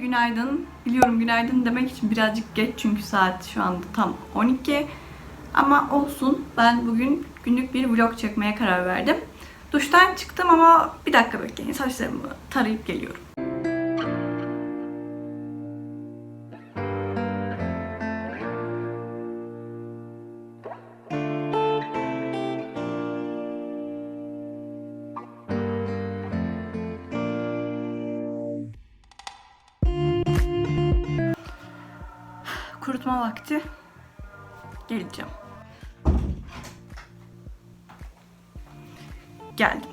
günaydın. Biliyorum günaydın demek için birazcık geç çünkü saat şu anda tam 12. Ama olsun ben bugün günlük bir vlog çekmeye karar verdim. Duştan çıktım ama bir dakika bekleyin saçlarımı tarayıp geliyorum. Kurutma vakti. Geleceğim. Geldim.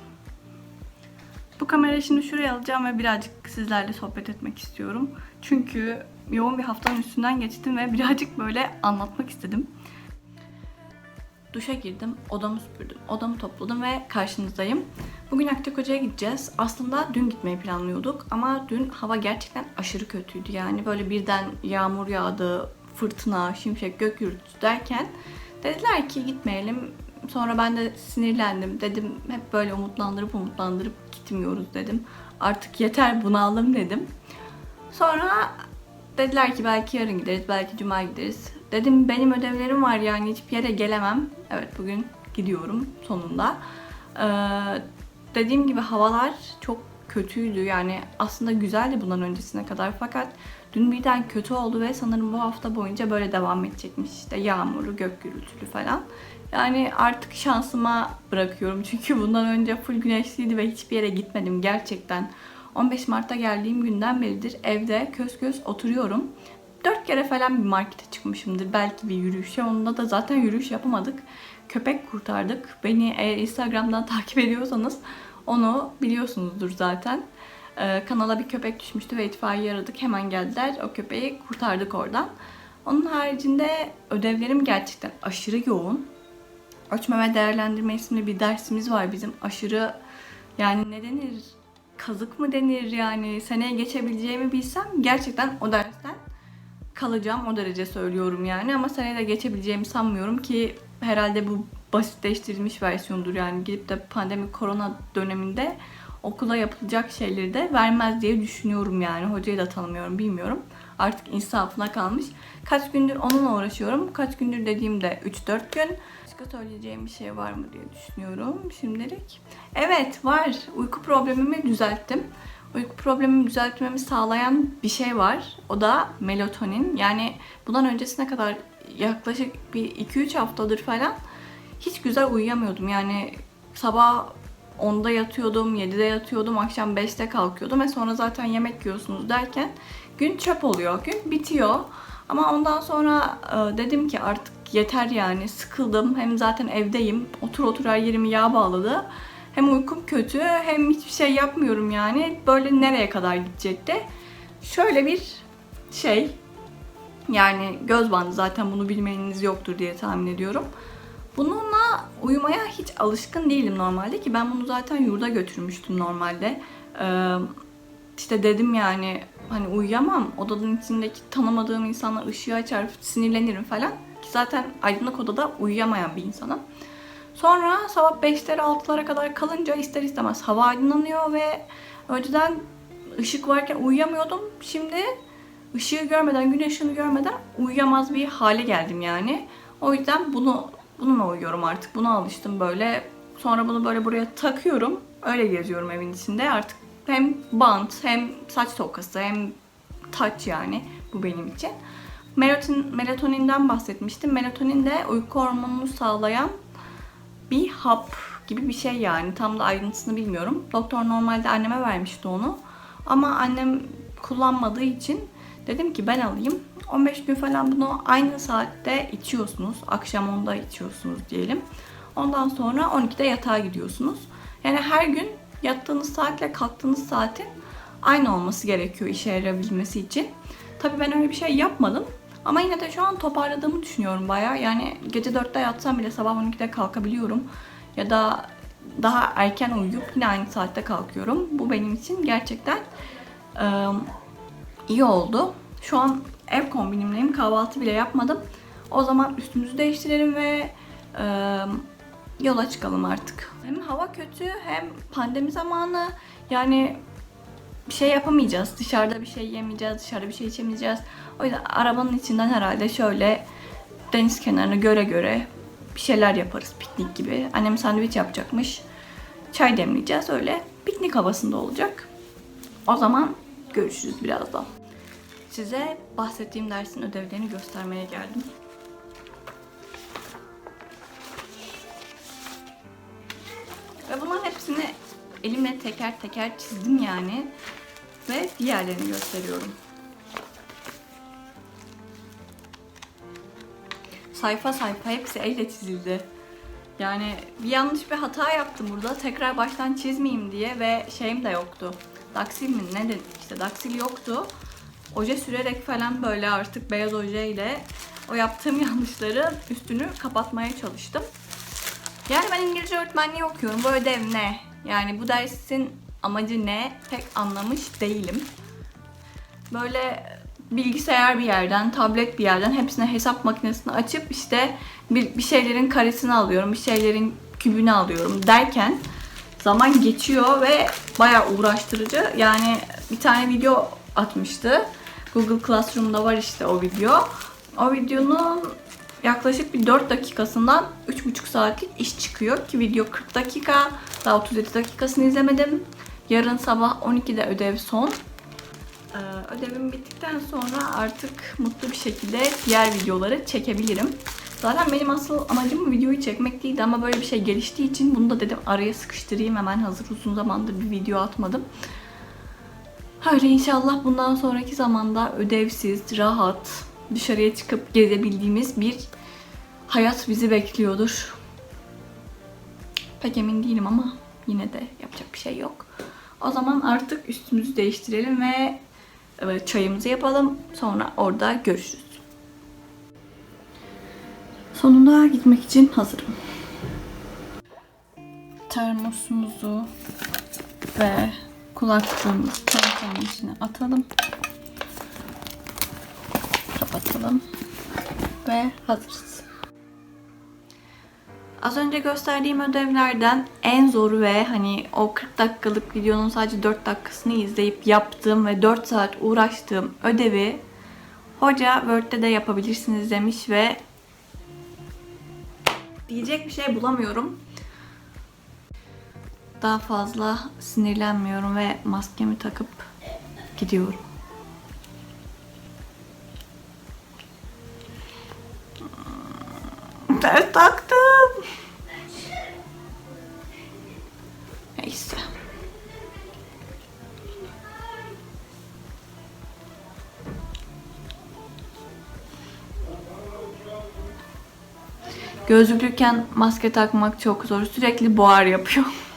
Bu kamerayı şimdi şuraya alacağım ve birazcık sizlerle sohbet etmek istiyorum. Çünkü yoğun bir haftanın üstünden geçtim ve birazcık böyle anlatmak istedim. Duşa girdim, odamı süpürdüm, odamı topladım ve karşınızdayım. Bugün Akçakoca'ya gideceğiz. Aslında dün gitmeyi planlıyorduk ama dün hava gerçekten aşırı kötüydü. Yani böyle birden yağmur yağdı, fırtına, şimşek, gök gürültüsü derken dediler ki gitmeyelim. Sonra ben de sinirlendim. Dedim hep böyle umutlandırıp umutlandırıp gitmiyoruz dedim. Artık yeter bunalım dedim. Sonra dediler ki belki yarın gideriz, belki cuma gideriz. Dedim benim ödevlerim var yani hiçbir yere gelemem. Evet bugün gidiyorum sonunda. Ee, dediğim gibi havalar çok kötüydü yani aslında güzeldi bundan öncesine kadar fakat dün birden kötü oldu ve sanırım bu hafta boyunca böyle devam edecekmiş işte yağmurlu, gök gürültülü falan. Yani artık şansıma bırakıyorum çünkü bundan önce full güneşliydi ve hiçbir yere gitmedim gerçekten. 15 Mart'ta geldiğim günden beridir evde köz köz oturuyorum. Dört kere falan bir markete çıkmışımdır. Belki bir yürüyüşe. Onda da zaten yürüyüş yapamadık. Köpek kurtardık. Beni eğer Instagram'dan takip ediyorsanız onu biliyorsunuzdur zaten. Ee, kanala bir köpek düşmüştü ve itfaiye aradık. Hemen geldiler. O köpeği kurtardık oradan. Onun haricinde ödevlerim gerçekten aşırı yoğun. Ölçme ve değerlendirme isimli bir dersimiz var bizim. Aşırı yani ne denir? Kazık mı denir yani? Seneye geçebileceğimi bilsem gerçekten o dersten kalacağım o derece söylüyorum yani ama seneye de geçebileceğimi sanmıyorum ki herhalde bu basitleştirilmiş versiyonudur. Yani gidip de pandemi korona döneminde okula yapılacak şeyleri de vermez diye düşünüyorum yani. Hocayı da tanımıyorum bilmiyorum. Artık insafına kalmış. Kaç gündür onunla uğraşıyorum. Kaç gündür dediğimde 3-4 gün. Başka söyleyeceğim bir şey var mı diye düşünüyorum şimdilik. Evet var. Uyku problemimi düzelttim. Uyku problemimi düzeltmemi sağlayan bir şey var. O da melatonin. Yani bundan öncesine kadar yaklaşık bir 2-3 haftadır falan hiç güzel uyuyamıyordum. Yani sabah 10'da yatıyordum, 7'de yatıyordum, akşam 5'te kalkıyordum ve sonra zaten yemek yiyorsunuz derken gün çöp oluyor, gün bitiyor. Ama ondan sonra e, dedim ki artık yeter yani sıkıldım. Hem zaten evdeyim. Otur otur her yerimi yağ bağladı. Hem uykum kötü hem hiçbir şey yapmıyorum yani. Böyle nereye kadar gidecekti? Şöyle bir şey. Yani göz bandı zaten bunu bilmeniniz yoktur diye tahmin ediyorum. Bununla uyumaya hiç alışkın değilim normalde ki ben bunu zaten yurda götürmüştüm normalde. Ee, işte dedim yani hani uyuyamam. Odanın içindeki tanımadığım insanlar ışığı açar sinirlenirim falan. Ki zaten aydınlık odada uyuyamayan bir insanım. Sonra sabah 5'lere 6'lara kadar kalınca ister istemez hava aydınlanıyor ve önceden ışık varken uyuyamıyordum. Şimdi ışığı görmeden, güneş ışığını görmeden uyuyamaz bir hale geldim yani. O yüzden bunu bununla uyuyorum artık. Buna alıştım böyle. Sonra bunu böyle buraya takıyorum. Öyle geziyorum evin içinde. Artık hem bant, hem saç tokası, hem taç yani bu benim için. Melatonin, melatoninden bahsetmiştim. Melatonin de uyku hormonunu sağlayan bir hap gibi bir şey yani. Tam da ayrıntısını bilmiyorum. Doktor normalde anneme vermişti onu. Ama annem kullanmadığı için dedim ki ben alayım. 15 gün falan bunu aynı saatte içiyorsunuz. Akşam 10'da içiyorsunuz diyelim. Ondan sonra 12'de yatağa gidiyorsunuz. Yani her gün yattığınız saatle kalktığınız saatin aynı olması gerekiyor işe yarayabilmesi için. Tabii ben öyle bir şey yapmadım. Ama yine de şu an toparladığımı düşünüyorum bayağı. Yani gece 4'te yatsam bile sabah 12'de kalkabiliyorum. Ya da daha erken uyuyup yine aynı saatte kalkıyorum. Bu benim için gerçekten e, iyi oldu. Şu an ev kombinimleyim. Kahvaltı bile yapmadım. O zaman üstümüzü değiştirelim ve e, yola çıkalım artık. Hem hava kötü hem pandemi zamanı yani bir şey yapamayacağız. Dışarıda bir şey yemeyeceğiz, dışarıda bir şey içemeyeceğiz. O yüzden arabanın içinden herhalde şöyle deniz kenarına göre göre bir şeyler yaparız piknik gibi. Annem sandviç yapacakmış. Çay demleyeceğiz öyle. Piknik havasında olacak. O zaman görüşürüz birazdan. Size bahsettiğim dersin ödevlerini göstermeye geldim. Ve bunların hepsini elimle teker teker çizdim yani. Ve diğerlerini gösteriyorum. Sayfa sayfa hepsi elle çizildi. Yani bir yanlış bir hata yaptım burada. Tekrar baştan çizmeyeyim diye ve şeyim de yoktu. Daksil mi ne dedik işte daksil yoktu. Oje sürerek falan böyle artık beyaz ojeyle o yaptığım yanlışları üstünü kapatmaya çalıştım. Yani ben İngilizce öğretmenliği okuyorum. Bu ödev ne? Yani bu dersin amacı ne? Pek anlamış değilim. Böyle bilgisayar bir yerden, tablet bir yerden hepsine hesap makinesini açıp işte bir, bir şeylerin karesini alıyorum, bir şeylerin kübünü alıyorum derken zaman geçiyor ve bayağı uğraştırıcı. Yani bir tane video atmıştı. Google Classroom'da var işte o video. O videonun yaklaşık bir 4 dakikasından 3,5 saatlik iş çıkıyor ki video 40 dakika. Daha 37 dakikasını izlemedim. Yarın sabah 12'de ödev son. Ee, ödevim bittikten sonra artık mutlu bir şekilde diğer videoları çekebilirim. Zaten benim asıl amacım videoyu çekmek değildi ama böyle bir şey geliştiği için bunu da dedim araya sıkıştırayım hemen hazır uzun zamandır bir video atmadım. Öyle inşallah bundan sonraki zamanda ödevsiz, rahat, dışarıya çıkıp gezebildiğimiz bir hayat bizi bekliyordur. Pek emin değilim ama yine de yapacak bir şey yok. O zaman artık üstümüzü değiştirelim ve e, çayımızı yapalım. Sonra orada görüşürüz. Sonunda gitmek için hazırım. Termosumuzu ve kulaklığımızı çantanın içine atalım. Kapatalım. Ve hazırız. Az önce gösterdiğim ödevlerden en zoru ve hani o 40 dakikalık videonun sadece 4 dakikasını izleyip yaptığım ve 4 saat uğraştığım ödevi hoca Word'de de yapabilirsiniz demiş ve diyecek bir şey bulamıyorum. Daha fazla sinirlenmiyorum ve maskemi takıp gidiyorum. Ters taktım. Neyse. Gözlüklüyken maske takmak çok zor. Sürekli buhar yapıyor.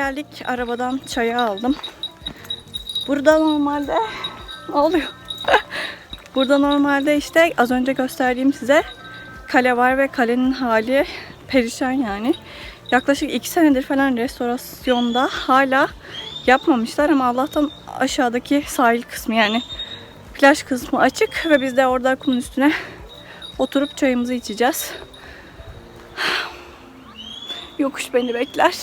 Geldik arabadan çayı aldım. Burada normalde ne oluyor? Burada normalde işte az önce gösterdiğim size kale var ve kalenin hali perişan yani. Yaklaşık iki senedir falan restorasyonda hala yapmamışlar ama Allah'tan aşağıdaki sahil kısmı yani plaj kısmı açık ve biz de orada kumun üstüne oturup çayımızı içeceğiz. Yokuş beni bekler.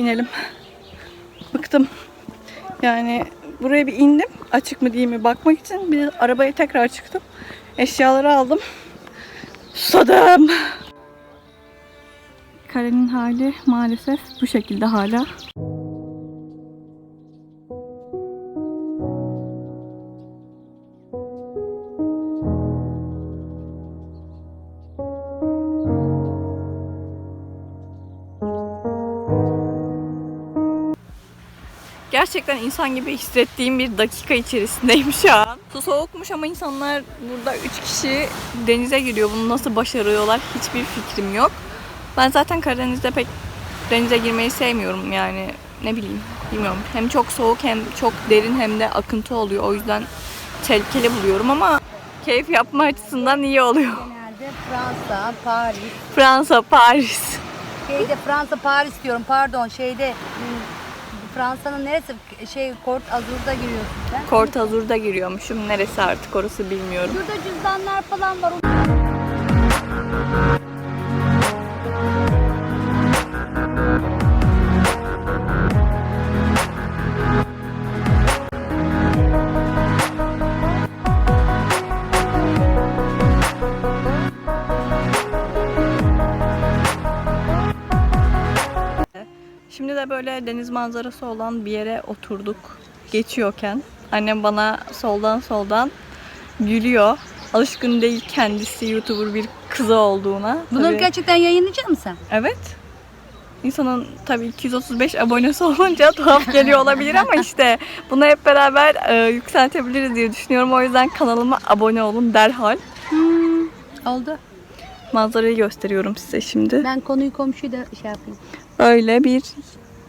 İnelim. Bıktım. Yani buraya bir indim. Açık mı değil mi bakmak için. Bir arabaya tekrar çıktım. Eşyaları aldım. Susadım. Kalenin hali maalesef bu şekilde hala. Gerçekten insan gibi hissettiğim bir dakika içerisindeyim şu an. Su soğukmuş ama insanlar burada 3 kişi denize giriyor. Bunu nasıl başarıyorlar hiçbir fikrim yok. Ben zaten Karadeniz'de pek denize girmeyi sevmiyorum yani ne bileyim bilmiyorum. Hem çok soğuk hem çok derin hem de akıntı oluyor. O yüzden tehlikeli buluyorum ama keyif yapma açısından iyi oluyor. Genelde Fransa, Paris. Fransa, Paris. Şeyde Fransa, Paris diyorum pardon şeyde Fransa'nın neresi? Şey Kort Azur'da giriyorsun sen. Kort Azur'da giriyormuşum. Neresi artık orası bilmiyorum. Şurada cüzdanlar falan var. Böyle deniz manzarası olan bir yere oturduk. Geçiyorken annem bana soldan soldan gülüyor. Alışkın değil kendisi YouTuber bir kızı olduğuna. Bunu Tabii- gerçekten yayınlayacak mısın? Evet. İnsanın tabii 235 abonesi olunca tuhaf geliyor olabilir ama işte bunu hep beraber e, yükseltebiliriz diye düşünüyorum. O yüzden kanalıma abone olun derhal. Oldu. Manzarayı gösteriyorum size şimdi. Ben konuyu komşuyu da şey yapayım. Öyle bir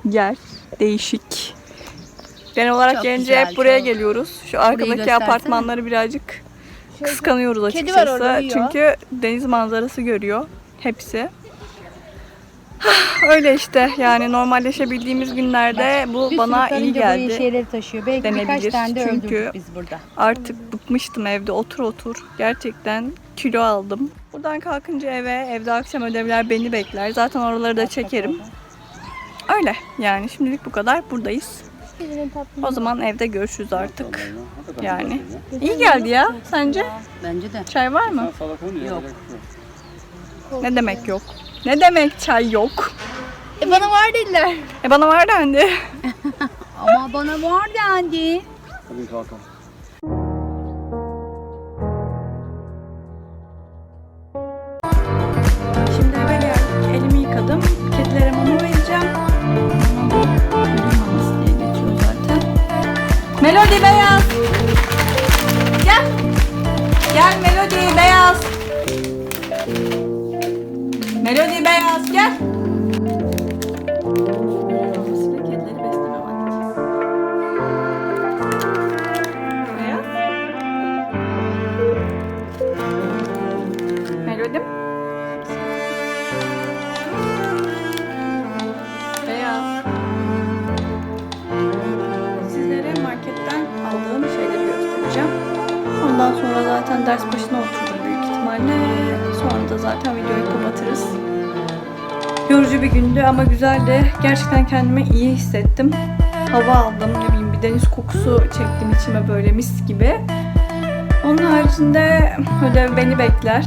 yer. Değişik. Genel olarak Çok gelince güzel, hep buraya çok. geliyoruz. Şu arkadaki apartmanları birazcık kıskanıyoruz Kedi var açıkçası. orada, uyuyor. Çünkü deniz manzarası görüyor hepsi. Öyle işte yani normalleşebildiğimiz günlerde bu Bir bana iyi geldi. şeyleri taşıyor. Belki birkaç denebilir. tane de Çünkü- biz burada. Artık bıkmıştım evde otur otur. Gerçekten kilo aldım. Buradan kalkınca eve, evde akşam ödevler beni bekler. Zaten oraları da çekerim. Öyle yani şimdilik bu kadar. Buradayız. O zaman evde görüşürüz artık. Yani. İyi geldi ya sence? Bence de. Çay var mı? Yok. Ne demek yok? Ne demek çay yok? E bana var dediler. E bana var dendi. Ama bana var dendi. Hadi kalkalım. Ama güzeldi. Gerçekten kendimi iyi hissettim. Hava aldım, ne bileyim bir deniz kokusu çektim içime böyle mis gibi. Onun haricinde ödev beni bekler.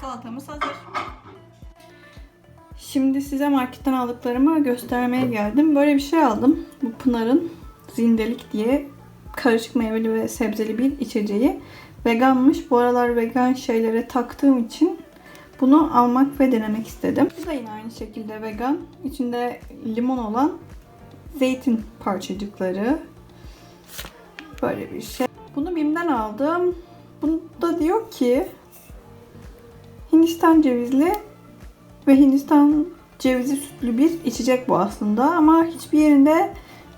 Salatamız hazır. Şimdi size marketten aldıklarımı göstermeye geldim. Böyle bir şey aldım. Bu Pınar'ın Zindelik diye karışık meyveli ve sebzeli bir içeceği. Veganmış. Bu aralar vegan şeylere taktığım için bunu almak ve denemek istedim. Bu da yine aynı şekilde vegan. İçinde limon olan zeytin parçacıkları. Böyle bir şey. Bunu BİM'den aldım. Bunda diyor ki Hindistan cevizli ve Hindistan cevizi sütlü bir içecek bu aslında ama hiçbir yerinde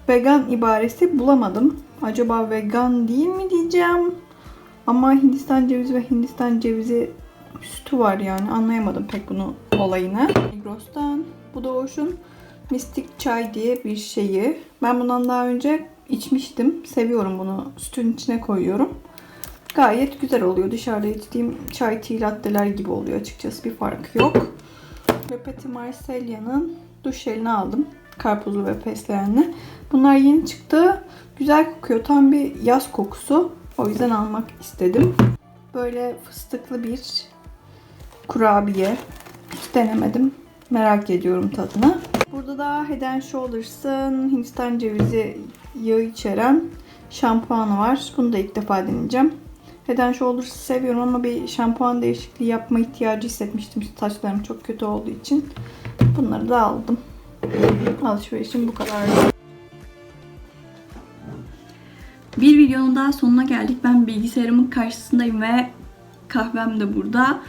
vegan ibaresi bulamadım. Acaba vegan değil mi diyeceğim. Ama Hindistan cevizi ve Hindistan cevizi sütü var yani anlayamadım pek bunu olayını. Migros'tan bu Doğuş'un Mystic Chai diye bir şeyi. Ben bundan daha önce içmiştim. Seviyorum bunu. Sütün içine koyuyorum. Gayet güzel oluyor. Dışarıda içtiğim çay tea latte'ler gibi oluyor açıkçası. Bir farkı yok. Ve Petit Marcella'nın duş jelini aldım. Karpuzlu ve fesleğenli. Bunlar yeni çıktı. Güzel kokuyor. Tam bir yaz kokusu. O yüzden almak istedim. Böyle fıstıklı bir kurabiye. Hiç denemedim. Merak ediyorum tadını. Burada da Head and Shoulders'ın Hindistan cevizi yağı içeren şampuanı var. Bunu da ilk defa deneyeceğim. Head and Shoulders'ı seviyorum ama bir şampuan değişikliği yapma ihtiyacı hissetmiştim. Saçlarım çok kötü olduğu için. Bunları da aldım. Alışverişim bu kadar. Bir videonun daha sonuna geldik. Ben bilgisayarımın karşısındayım ve kahvem de burada.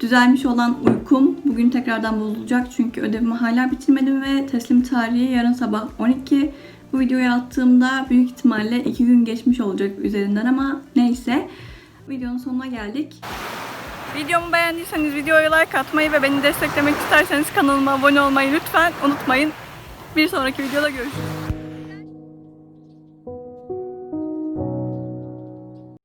Düzelmiş olan uykum bugün tekrardan bozulacak çünkü ödevimi hala bitirmedim ve teslim tarihi yarın sabah 12. Bu videoyu attığımda büyük ihtimalle 2 gün geçmiş olacak üzerinden ama neyse. Videonun sonuna geldik. Videomu beğendiyseniz videoya like atmayı ve beni desteklemek isterseniz kanalıma abone olmayı lütfen unutmayın. Bir sonraki videoda görüşürüz.